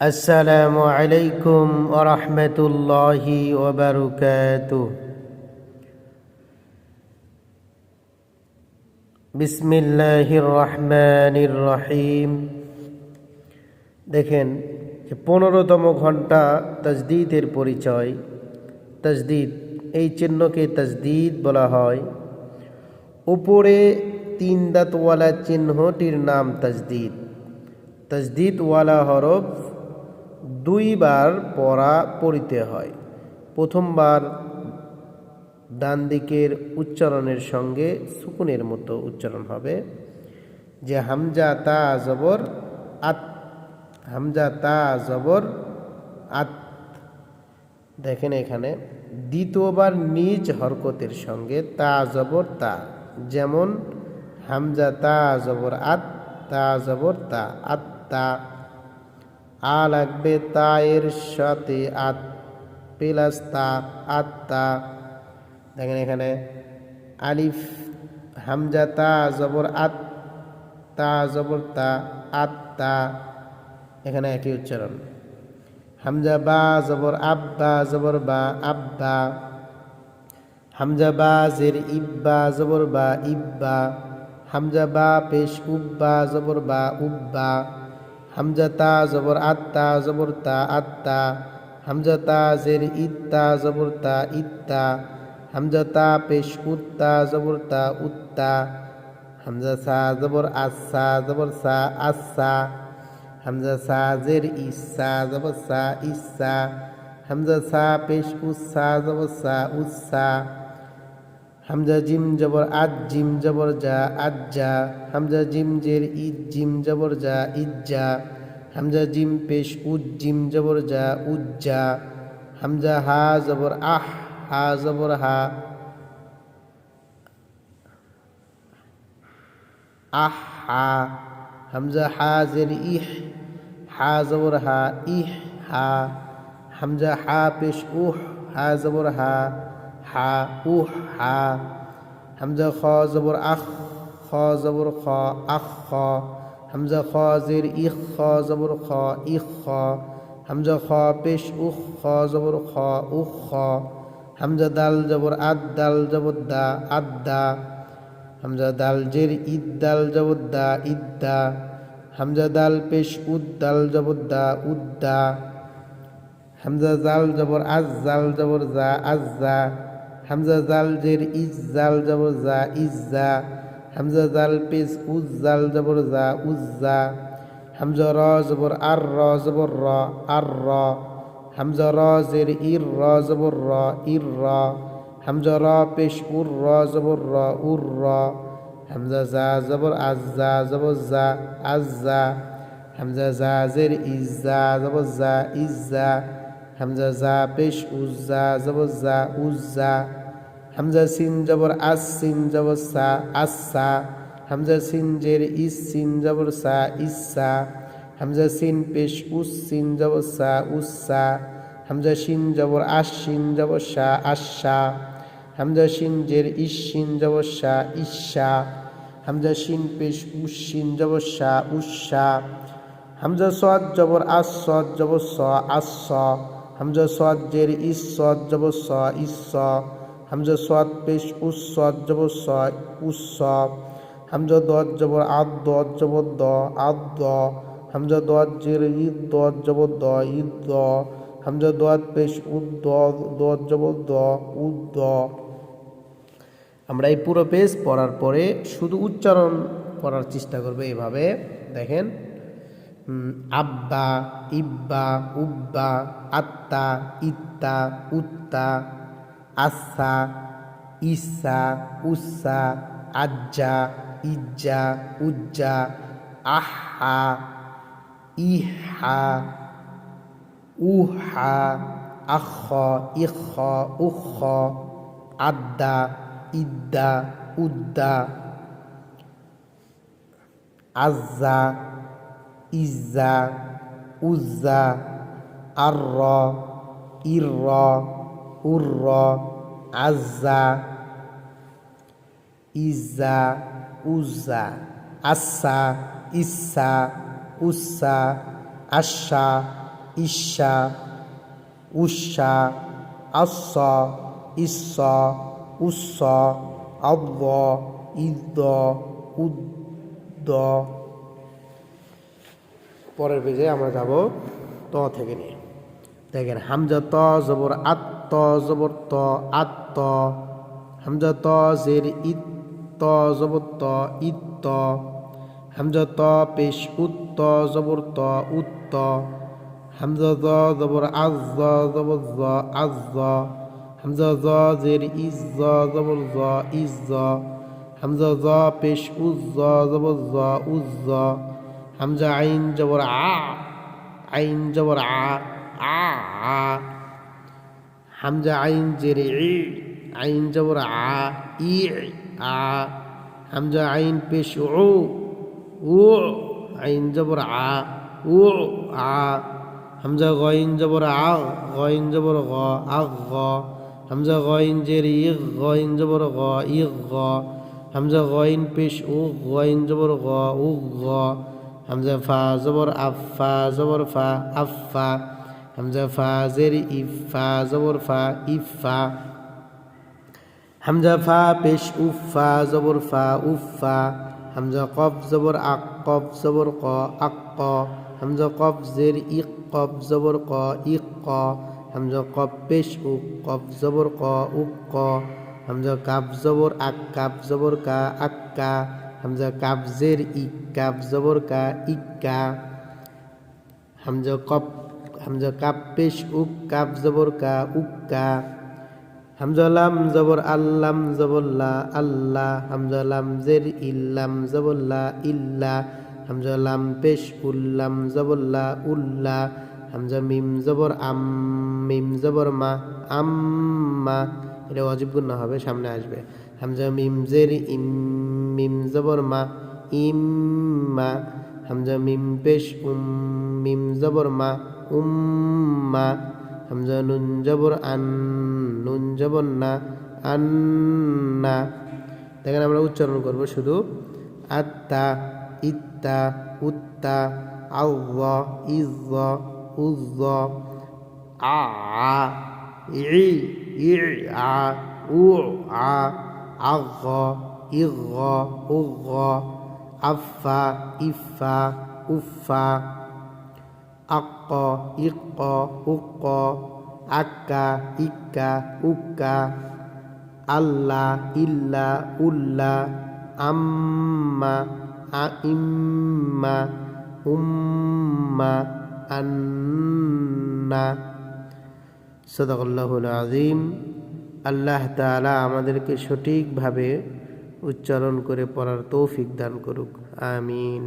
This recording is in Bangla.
আসসালামু আলাইকুম আরহামতুল্লাহি ওবরকাত বিসমিল্লাহির রহমানির রহিম। দেখেন যে পনেরোতম ঘণ্টা তজদিদের পরিচয়। তজদিদ, এই চিহ্নকে তজদিদ বলা হয়। উপরে তিন দাঁতওয়ালা চিহ্নটির নাম তজদিদ। তজদিদওয়ালা হরফ দুইবার পড়া পড়িতে হয়। প্রথমবার ডান দিকের উচ্চারণের সঙ্গে সুকুনের মতো উচ্চারণ হবে, যে হামজা তা জবর আত, হামজা তা জবর আত। দেখেন এখানে, দ্বিতীয়বার নিজ হরকতের সঙ্গে তা জবর তা, যেমন হামজা তা জবর আত, তা জবর তা আত্তা আ লাগবে তা সাথে আত প্লাস তা আত্তা দেখেন এখানে আলিফ, হামজা, তা, জবর আত, তা, জবর তা আত্তা এখানে একই উচ্চারণ। হামজা, বা, জবর আব্বা, জবর বা, আব্বা। হামজা, বা, জের, ইব্বা, জবর বা, ইব্বা। হামজা, বা, পেশ, উব্বা, জবর বা, উব্বা। হামজা তা, জবর আত্তা জবর তা আত্তা হামজা তা, জের ইত্তা জবর তা ইত্তা হামজা পেশ উত্তা জবর উত্তা হামজা সা, জবর আসা জবর সা আসা হামজা সা, জের ইসা জবর সা, ইসা হামজা সা, পেশ উসা জবর সা উসা হামজা জিম জবর আজ জিম জবর যা আজ্জা হামজা জিম জের ইদ জিম জবর যা ইজ্জা হামজা জিম পেশ উজ জিম জবর যা উজ্জা হামজা হা জবর আহ, হা জবর হা। আহ, হা। হামজা হা জের ইহ, হা জবর হা, ইহ, হা। হামজা হা পেশ উহ, হা জবর হা। হা উহ হা। হামজা, খ, জবর, আখ, খ, জবর, খ, আখ, খ। হামজা, খ, জের, ইখ, খ, জবর, খ, ইখ, খ। হামজা, খ, পেশ, উখ, খ, জবর, খ, উখ, খ। হামজা, দাল, জবর, আদ, দাল, জবর, দা, আদা হামজা, দাল, জের, ইদ, দাল, জবর, দা ইদ্দা হামজা, দাল, পেশ, উদ, দাল, জবর, দা উদ্দা হামজা জাল জবর, আজ জাল জবর, জা আজ্জা হামজা জাল জের ইজ জাল জবর জা ইজ্জা হামজা জাল পেশ উজ জাল জবর জা উজ্জা হামজা র জবর আর র জবর র আর র হামজা র জের ইর র জবর র ইর র হামজা র পেশ উর র জবর র উর র হামজা জা জবর আজ্জা জবর জা আজ্জা হামজা জা জের ইজ্জা জবর জা ইজ্জা হামজা জা পেশ উজ্জা, জবর জা উজ্জা। হামজা সিন জবর আস সিন জবর সা আসা হামজা সিন জের ইস সিন জবর সা ইসা হামজা সিন পেশ উস সিন জবর সা উসা হামজা সিন জবর আস সিন জবর সা আশা হামজা সিন জের ইস সিন জবর সা ইসা হামজা সিন পেশ উস সিন জবর সা উসা হামজা সদ জবর আস সদ জবর স আস হামজা সদ জের ইস সদ জবর স ইস হামজা সদ পেশ উস সদ জবর স উস হামজা দদ জবর আদ দদ জবর দ, আদ দ, হামজা দদ জের ঈদ দদ জবর দ ঈদ দ, হামজা দদ পেশ উদ দ দদ জবর দ, উদ দ। আমরা এই পুরো পেজ পড়ার পরে শুধু উচ্চারণ করার চেষ্টা করবে এভাবে। দেখেন আব্বা, ইব্বা, উব্বা, আত্তা, ইত্তা, উত্তা আসা ইসা উসা আজ্জা, ইজ্জা, উজ্জা, আহা, ইহা, উহা, আখ, ইখ, উখ, আদ্দা, ইদ্দা, উদ্দা, আজ্জা ইজ্জা, উজ্জা আর ইর উর আজ্জা, ইজ্জা, উজ্জা আচ্ছা ইচ্ছা, উচ্ছা আশা ইশা উষা আস ইস উস আব্দ ইদ উদ্দ পরের পেজে আমরা যাব ত থেকে নিয়ে। দেখেন, হামজা ত, জবর আত্ম জবর ত আত্ম হামজা ত, জের ইত্ত জবর ত ইত্ত হামজা ত, পেশ উত্ত জবর ত উত্ত হামজা জ, জবর আজ জবর জ, আজ হামজা জ, জের ইজ জবর জ, ইজ হামজা জ, পেশ উজ জবর জ, উজ হামজা আইন জবর আ, আইন জবর আ আ আ। হামজা আইন জেরে ই, আইন জবর আ, ই, আ। হামজা আইন পেশ উ উ। আইন জবর আ, উ, আ। হামজা গইন জবর আ, গইন জবর গ, আ, গ। হামজা গইন জের ই, গইন জবর গ, ই, গ। হামজা গইন পেশ উ, গইন জবর গ, উ, গ। হামজা ফা, জবর আফা জবর ফা, আফা হামজা ফা, জের ইফা জবর ফা, ইফা হামজা ফা, পেশ উফা জবর ফা, উফা হামজা কফ, জবর আক কফ, জবর ক, আক ক। হামজা কফ, জের ইক কফ, জবর ক, ইক ক। হামজা কফ, পেশ উক কফ, জবর ক, উক ক। হামজা কাফ, জবর আক কাফ, জবর কা আক্কা হামজা কাফ জের ইক কাফ জবর কা ইক্কা হামজা কফ হামজা কাপ পেশ উক কাপ জবর কা উক্কা হামজা লাম জবর আল্লাম জবল্লা আল্লাহ হামজা লাম জের ইল্লাম জবল্লা ইল্লা। হামজা লাম পেশ উল্লাম জবল্লা উল্লা। হামজা মিম জবর আম, মিম জবর মা, আম্মা। এটা অজিব গুণ হবে, সামনে আসবে। হামজা মিম জের ইম মিম জবর মা ইম্মা হামজা মিম পেশ, উম মিম জবর মা উম্মা হামজা নুন জবর আন, নুন জবর না আন্না দেখেন আমরা উচ্চারণ করব শুধু আত্তা ইত্তা, উত্তা আল্লাহ ইজ উজ আ, ই ই, আ, উ, আ আগ ইগ, উগ, আফা, ইফা, উফা আক ইক উক আক্কা, ইক্কা, উক্কা আল্লাহ ইল্লা, উল্লা, আম্মা, আইম্মা, উম্মা, আন্না। সদাকল্লাহুল আজিম আল্লাহ তাআলা আমাদেরকে সঠিকভাবে উচ্চারণ করে পড়ার তৌফিক দান করুক। আমিন।